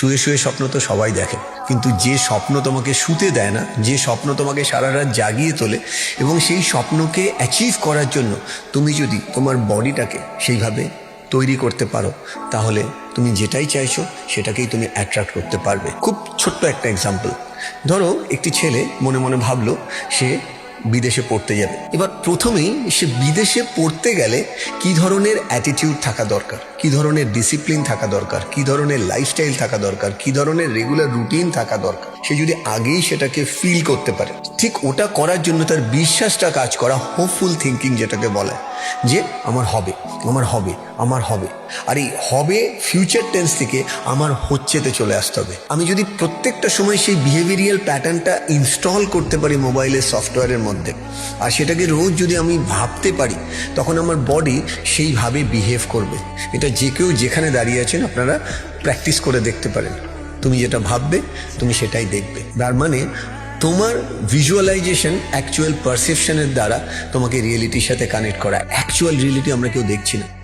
শুয়ে শুয়ে স্বপ্ন তো সবাই দেখে। কিন্তু যে স্বপ্ন তোমাকে শুতে দেয় না, যে স্বপ্ন তোমাকে সারা রাত জাগিয়ে তোলে এবং সেই স্বপ্নকে অ্যাচিভ করার জন্য তুমি যদি তোমার বডিটাকে সেইভাবে তৈরি করতে পারো, তাহলে তুমি যেটাই চাইছো সেটাকেই তুমি অ্যাট্রাক্ট করতে পারবে। খুব ছোট্ট একটা এক্সাম্পল ধরো, একটি ছেলে মনে মনে ভাবলো, সে বিদেশে পড়তে যাবে। এবার প্রথমেই সে বিদেশে পড়তে গেলে কি ধরনের অ্যাটিটিউড থাকা দরকার? কি ধরনের ডিসিপ্লিন থাকা দরকার? কি ধরনের লাইফস্টাইল থাকা দরকার? কি ধরনের রেগুলার রুটিন থাকা দরকার? সে যদি আগেই সেটাকে ফিল করতে পারে ঠিক ওটা করার জন্য তার বিশ্বাসটা কাজ করা হোপফুল থিঙ্কিং যেটাকে বলে, যে আমার হবে আমার হবে আমার হবে। আর এই হবে ফিউচার টেন্স থেকে আমার হচ্ছেতে চলে আসতে হবে। আমি যদি প্রত্যেকটা সময় সেই বিহেভিয়ারিয়াল প্যাটার্নটা ইনস্টল করতে পারি মোবাইলের সফটওয়্যারের মধ্যে, আর সেটাকে রোজ যদি আমি ভাবতে পারি, তখন আমার বডি সেইভাবে বিহেভ করবে। এটা যে কেউ যেখানে দাঁড়িয়ে আছেন আপনারা প্র্যাকটিস করে দেখতে পারেন। তুমি যেটা ভাববে, তুমি সেটাই দেখবে। তার মানে তোমার ভিজুয়ালাইজেশন অ্যাকচুয়াল পারসেপশনের দ্বারা তোমাকে রিয়েলিটির সাথে কানেক্ট করা। অ্যাকচুয়াল রিয়েলিটি আমরা কেউ দেখছি না।